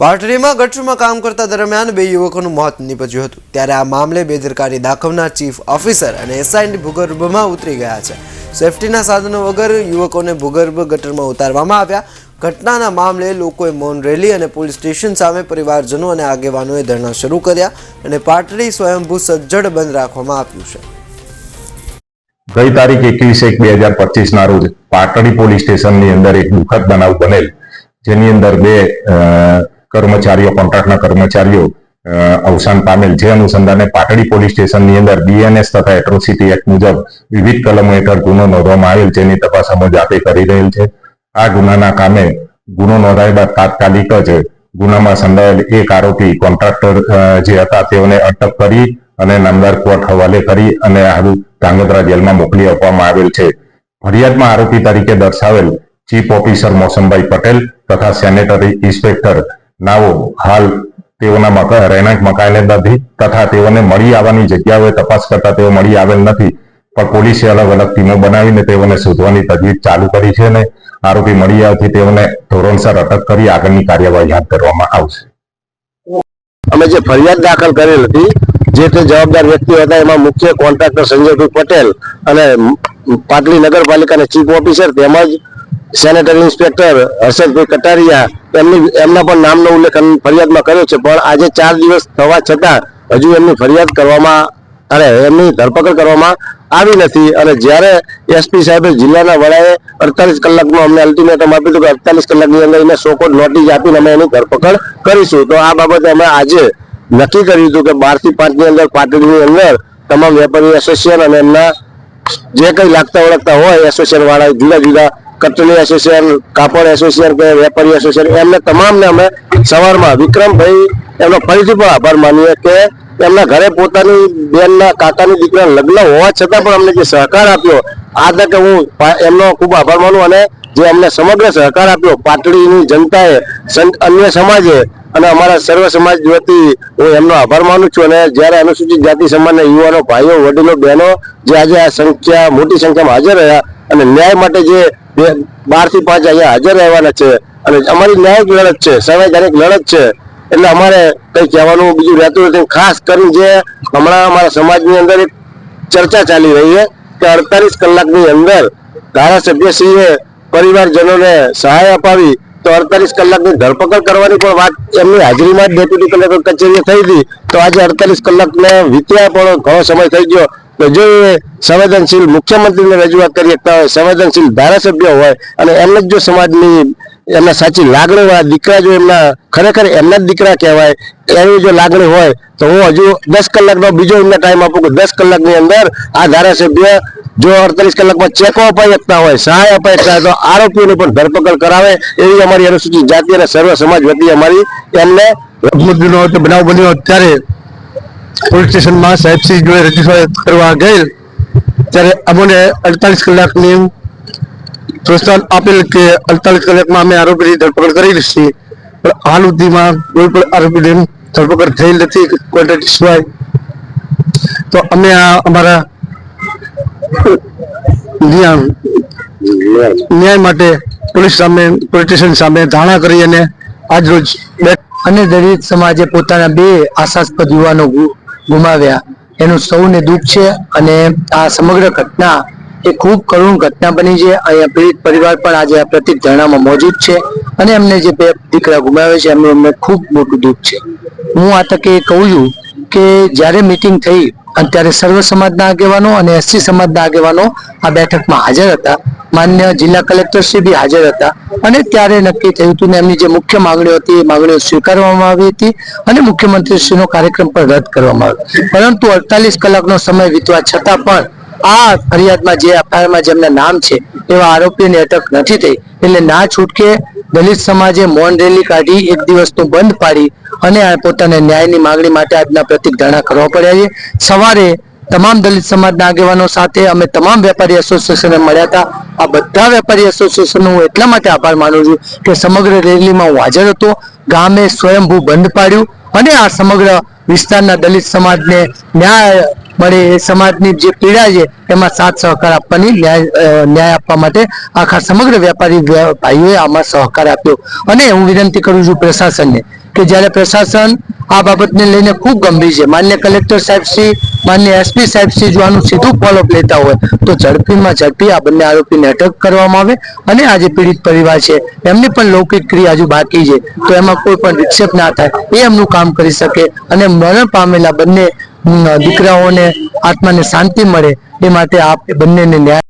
પાટડીમાં ગટરમાં કામ કરતા દરમિયાન બે યુવકોનું મોત નીપજ્યું હતું. ત્યારે આ મામલે બેદરકારી દાખવનાર ચીફ ઓફિસર અને એસઆઈની ભૂગર્ભમાં ઉતરી ગયા છે. સેફટીના સાધનો વગર યુવકોને ભૂગર્ભ ગટરમાં ઉતારવામાં આવ્યા. ઘટનાના મામલે લોકોએ મૌન રેલી અને પોલીસ સ્ટેશન સામે પરિવારજનો અને આગેવાનોએ ધરણા શરૂ કર્યા અને પાટડી સ્વયંભૂ સજ્જડ બંધ રાખવામાં આવ્યું છે. ગઈ તારીખ એકવીસ એક બે હજાર પચીસ ના રોજ પાટડી પોલીસ સ્ટેશનની અંદર એક દુઃખદ બનાવ બનેલ, જેની અંદર બે કર્મચારીઓ, કોન્ટ્રાક્ટના કર્મચારીઓ અવસાન પામેલ. જે અનુસંધાને પાટડી પોલીસ સ્ટેશનની અંદર બીએનએસ તથા એટ્રોસિટી એક્ટ મુજબ વિવિધ કલમો હેઠળ ગુનો નોંધવામાં આવેલ જેની તપાસ અમે આપે કરી રહેલ છે. આ ગુનાના કામે ગુનો નોંધાય બાદ તાત્કાલિક જ ગુનામાં સંડાયેલ એક આરોપી કોન્ટ્રાક્ટર જે હતા તેઓને અટક કરી અને નામદાર કોર્ટ હવાલે કરી અને હાલ ધાંગધ્રા જેલમાં મોકલી આપવામાં આવેલ છે. ફરિયાદમાં આરોપી તરીકે દર્શાવેલ ચીફ ઓફિસર મોસમભાઈ પટેલ તથા સેનેટરી ઇન્સ્પેક્ટર નાઓ, હાલ તેઓના મકા રહેણાંક મકાને નથી તથા તેઓને મળી આવવાની જગ્યાઓએ તપાસ કરતા તેઓ મળી આવેલ નથી. પણ પોલીસે અલગ અલગ ટીમો બનાવીને તેઓને શોધવાની તજવીજ ચાલુ કરી છે અને આરોપી મળી આવતી તેઓને ધોરણસર અટક કરી આગળની કાર્યવાહી હાથ ધરવામાં આવશે. અમે જે ફરિયાદ દાખલ કરેલ હતી, જે તે જવાબદાર વ્યક્તિઓ હતા, એમાં મુખ્ય કોન્ટ્રાક્ટર સંજયભાઈ પટેલ અને પાટલી નગરપાલિકાના ચીફ ઓફિસર તેમજ સેનેટરી ઇન્સ્પેક્ટર હર્ષદભાઈ કટારિયા એમની એમના પણ નામનો ઉલ્લેખ ફરિયાદમાં કર્યો છે, પણ આજે ચાર દિવસ થવા છતાં હજુ એમની ફરિયાદ કરવામાં અરે એમની ધરપકડ કરવામાં આવી નથી. અને જ્યારે એસપી સાહેબે જિલ્લાના વડાએ અડતાલીસ કલાકમાં અમને અલ્ટિમેટમ આપ્યું હતું કે અડતાલીસ કલાકની અંદર એને સોકોટ નોટિસ આપીને અમે એની ધરપકડ કરીશું. તો આ બાબતે અમે આજે નક્કી કર્યું હતું કે બારથી પાંચની અંદર પાટડીની અંદર તમામ વેપારી એસોસિએશન અને એમના જે કંઈ લાગતા ઓળખતા હોય એસોસિએશન વાળા જુદા જુદા કટની એસોસિએશન કાપડ એસોસિએશન કે વેપારી એસોસિએશન એમને તમામને અમે સવારમાં વિક્રમભાઈ, એમનો ફરીથી પણ આભાર માનીએ કે એમના ઘરે પોતાની બેનના કાકાની દીકરા લગ્ન હોવા છતાં પણ અમને જે સહકાર આપ્યો, આ તકે હું એમનો ખૂબ આભાર માનું અને જે અમને સમગ્ર સહકાર આપ્યો, પાટડીની જનતાએ અન્ય સમાજે અને અમારા સર્વ સમાજ વતી હું એમનો આભાર માનું છું અને જ્યારે અનુસૂચિત જાતિ સમાજના યુવાનો ભાઈઓ, વડીલો, બહેનો જે આજે આ સંખ્યા, મોટી સંખ્યામાં હાજર રહ્યા અને ન્યાય માટે જે બારથી પાંચ અહીંયા હાજર રહેવાના છે. અને અમારી ન્યાયિક લડત છે સંવૈધાનિક લડત છે. એટલે અમારે કઈ કહેવાનું બીજું રહેતું નથી. ખાસ કરીને જે હમણાં અમારા સમાજની અંદર એક ચર્ચા ચાલી રહી છે કે અડતાલીસ કલાકની અંદર ધારાસભ્યશ્રીએ પરિવારજનોને સહાય અપાવી તો અડતાલીસ કલાકની ધરપકડ કરવાની પણ વાત એમની હાજરીમાં જ ડેપ્યુટી કલેક્ટર કચેરીએ થઈ હતી. તો આજે અડતાલીસ કલાકને વીત્યા પણ ઘણો સમય થઈ ગયો. જો સંવેદનશીલ મુખ્યમંત્રીને રજૂઆત કરી શકતા હોય, સંવેદનશીલ ધારાસભ્ય હોય અને એમને જ સમાજની એમના સાચી લાગણી હોય દીકરા જો એમના ખરેખર એમના જ દીકરા કહેવાય એની જો લાગણી હોય, તો હું હજુ દસ કલાકનો બીજો એમને ટાઈમ આપું કે દસ કલાકની અંદર આ ધારાસભ્ય જો અડતાલીસ કલાકમાં ચેકો અપાઈ શકતા હોય, સહાય અપાઈ શકતા હોય, તો આરોપીઓની પણ ધરપકડ કરાવે એવી અમારી અનુસૂચિત જાતિ અને સર્વ સમાજ વતી અમારી એમને બનાવ બન્યો, ત્યારે પોલીસ સ્ટેશનમાં સાહેબસિંહ જોડે રજૂઆત કરવા ગયેલ, ત્યારે અમને અડતાલીસ કલાકની પ્રોત્સાહન આપેલ કે અડતાલીસ કલાકમાં અમે આરોપીની ધરપકડ કરી છીએ પણ હાલ સુધીમાં કોઈ પણ આરોપીની ધરપકડ થયેલ નથી કોન્ટ્રાક્ટ સિવાય તો અમે આ અમારા ન્યાય માટે પોલીસ સામે, પોલીસ સ્ટેશન સામે ધારણા કરી અને આજરોજ અને દરેક સમાજે પોતાના બે આશાસ્પદ યુવાનો ગુમાવ્યા. એનું સૌને દુઃખ છે અને આ સમગ્ર ઘટના એ ખૂબ કરુણ ઘટના બની છે. અહીંયા પીડિત પરિવાર પણ આજે આ પ્રતિક ધરણામાં મોજૂદ છે અને એમને જે બે દીકરા ગુમાવ્યા છે એમનું એમને ખૂબ મોટું દુઃખ છે. હું આ તકે કહું છું કે જ્યારે મિટિંગ થઈ અને ત્યારે સર્વ સમાજના આગેવાનો અને એસસી સમાજના આગેવાનો આ બેઠકમાં હાજર હતા. માન્ય જિલ્લા કલેક્ટર શ્રી બી હાજર હતા. અને ત્યારે નક્કી થયું હતું ને એમની જે મુખ્ય માંગણીઓ હતી એ માંગણીઓ સ્વીકારવામાં આવી હતી અને મુખ્યમંત્રીશ્રીનો કાર્યક્રમ પણ રદ કરવામાં આવ્યો. પરંતુ અડતાલીસ કલાકનો સમય વીતવા છતાં પણ આ ફરિયાદમાં જે એફઆઈઆરમાં જેમના નામ છે એવા આરોપીઓની અટક નથી થઈ. એટલે ના છૂટકે દલિત સમાજે મૌન રેલી કાઢી એક દિવસનું બંધ પાડી અને પોતાના ન્યાયની માંગણી માટે આજના પ્રતિક ધરણા કરવા પડ્યા છે. સવારે તમામ દલિત સમાજના આગેવાનો સાથે અમે તમામ વેપારી એસોસિએશને મળ્યા હતા. આ બધા વેપારી એસોસિએશનનો હું એટલા માટે આભાર માનું છું કે સમગ્ર રેલીમાં હું હાજર હતો. ગામે સ્વયંભૂ બંધ પાડ્યું અને આ સમગ્ર વિસ્તારના દલિત સમાજને ન્યાય મળે એ સમાજની જે પીડા છે, એમાં સાથ સહકાર આપવાની ન્યાય ન્યાય આપવા માટે આખા સમગ્ર વેપારી ભાઈઓએ આમાં સહકાર આપ્યો. અને હું વિનંતી કરું છું પ્રશાસનને કે જ્યારે પ્રશાસન આ બાબતને લઈને ખૂબ ગંભીર છે, માન્ય કલેક્ટર સાહેબ શ્રી, માન્ય એસપી સાહેબ શ્રી જો આનું સીધું ફોલોઅપ લેતા હોય, તો ઝડપીમાં ઝડપી આ બંને આરોપીને અટક કરવામાં આવે અને આ જે પીડિત પરિવાર છે, એમની પણ લૌકિક ક્રિયા હજુ બાકી છે. તો એમાં કોઈ પણ વિક્ષેપ ના થાય, એ એમનું કામ કરી શકે અને મરણ પામેલા બંને દીકરાઓને આત્માને શાંતિ મળે એ માટે આપ બંનેને ન્યાય